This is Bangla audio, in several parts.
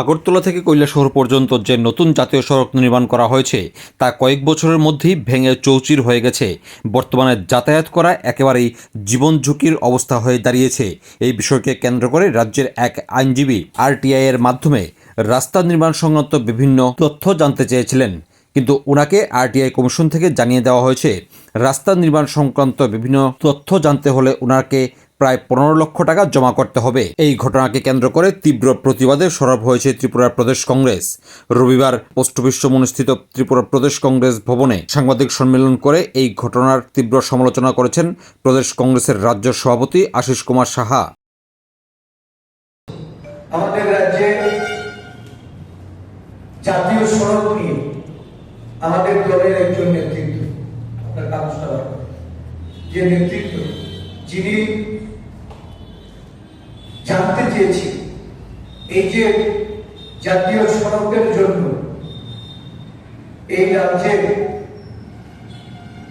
আগরতলা থেকে কৈলাসহর পর্যন্ত যে নতুন জাতীয় সড়ক নির্মাণ করা হয়েছে, তা কয়েক বছরের মধ্যেই ভেঙে চৌচির হয়ে গেছে। বর্তমানে যাতায়াত করা একেবারেই জীবন ঝুঁকির অবস্থা হয়ে দাঁড়িয়েছে। এই বিষয়কে কেন্দ্র করে রাজ্যের এক আইনজীবী আরটিআই এর মাধ্যমে রাস্তা নির্মাণ সংক্রান্ত বিভিন্ন তথ্য জানতে চেয়েছিলেন। কিন্তু ওনাকে আরটিআই কমিশন থেকে জানিয়ে দেওয়া হয়েছে, রাস্তা নির্মাণ সংক্রান্ত বিভিন্ন তথ্য জানতে হলে ওনাকে প্রায় পনেরো লক্ষ টাকা জমা করতে হবে। এই ঘটনাকে কেন্দ্র করে তীব্র প্রতিবাদে সরব হয়েছে ত্রিপুরা প্রদেশ কংগ্রেস। রবিবার পোস্ট অফিস অনুষ্ঠিত ত্রিপুরা প্রদেশ কংগ্রেস ভবনে সাংবাদিক সম্মেলন করে এই ঘটনার তীব্র সমালোচনা করেছেন প্রদেশ কংগ্রেসের রাজ্য সভাপতি আশিস কুমার সাহা। আমাদের রাজ্যে জাতীয় সড়ক নিয়ে আমাদের দলের একজন নেতৃত্ব, আপনার কাগজটা যে নেতৃত্ব, যিনি জানতে চেয়েছি। এই যে জাতীয় সড়কের জন্য এই রাজ্যে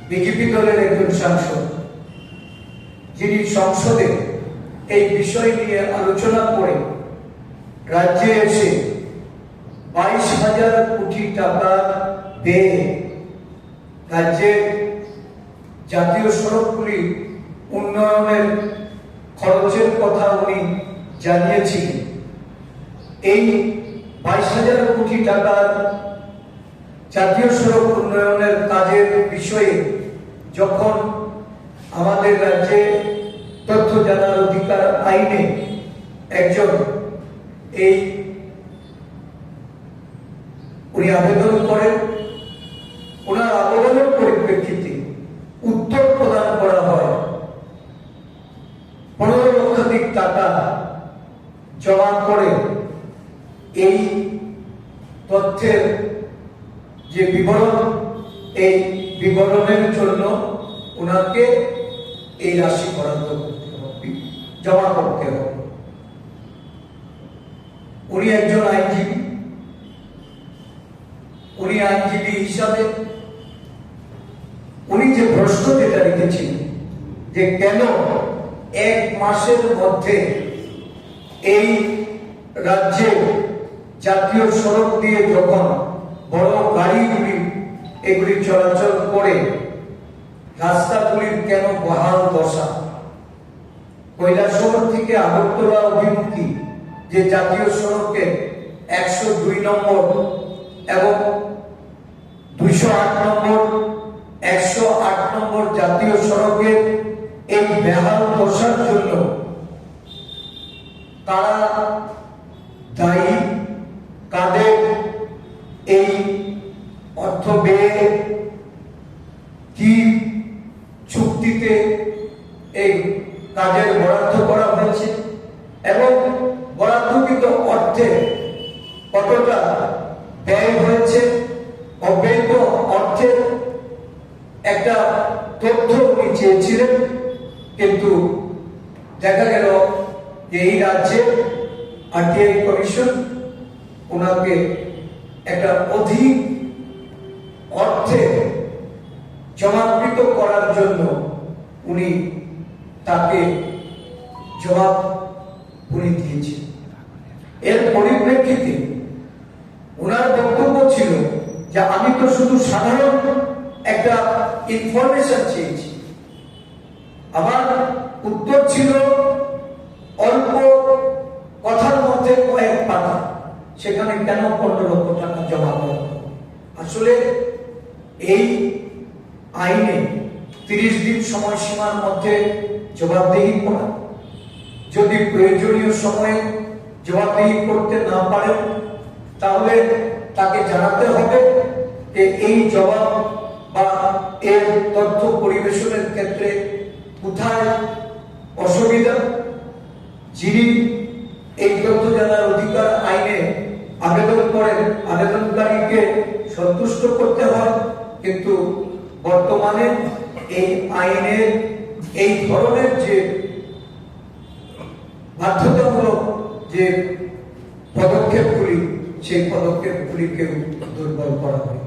বিজেপি দলের একজন সাংসদ, যিনি সংসদে এই বিষয় নিয়ে আলোচনা করে রাজ্যে এসে বাইশ হাজার কোটি টাকা ব্যয়ে রাজ্যের জাতীয় সড়কগুলি উন্নয়নের খরচের কথা উনি জানিয়েছিলেন এই বাইশ হাজার কোটি টাকার জাতীয় সড়ক উন্নয়নের কাজের বিষয়ে যখন আমাদের রাজ্যে তথ্য জানার অধিকার আইনে একজন এই উনি আবেদন করেন ওনার আবেদনের পরিপ্রেক্ষিতে উত্তর প্রদান করা হয় পনেরো লক্ষাধিক টাকা জমা করে এই তথ্যের যে বিবরণ, এই বিবরণের জন্য ওনাকে এই রাশি বরাদ্দ করতে হবে, জমা করতে হবে। উনি একজন আইনজীবী। উনি আইনজীবী হিসাবে উনি যে প্রশ্ন যেটা রেখেছিলেন যে কেন এক মাসের মধ্যে এই রাজ্যে জাতীয় সড়ক দিয়ে যখন বড় গাড়িগুলি এগুলি চলাচল করে, রাস্তাগুলির কেন বহাল দশা কৈলাসহর থেকে আগরতলা অভিমুখী যে জাতীয় সড়কের একশো দুই নম্বর এবং দুইশো আট নম্বর, একশো আট নম্বর জাতীয় সড়কের এই বেহাল দশার জন্য তারা দায়ী কাদের এই অর্থ ব্যয়ে কি চুক্তিতে এই কাজের বরাদ্দ করা হয়েছে এবং বরাদ্দকৃত অর্থে কতটা ব্যয় হয়েছে অব্যয়িত অর্থের একটা তথ্য উনি চেয়েছিলেন, কিন্তু দেখা গেল এই রাজ্যে আরটিআই কমিশন ওনাকে একটা অধিক অর্থে জমাকৃত করার জন্য উনি তাকে জবাব উনি দিয়েছেন। এর পরিপ্রেক্ষিতে ওনার বক্তব্য ছিল যে আমি তো শুধু সাধারণ একটা ইনফরমেশন চেয়েছি। আমার উত্তর ছিল কেন পনেরো লক্ষ টাকা জমা করা আসলে এই আইনে তিরিশ দিন সময়সীমার মধ্যে জবাবদিহি করা, যদি প্রয়োজনীয় সময়ে জবাবদিহি করতে না পারেন, তাহলে তাকে জানাতে হবে যে এই জবাব বা এর তথ্য করেন আবেদনকারীকে সন্তুষ্ট করতে হয়, কিন্তু বর্তমানে এই আইনের এই ধরনের যে বাধ্যতামূলক যে পদক্ষেপগুলি, সেই পদক্ষেপগুলিকে দুর্বল করা হয়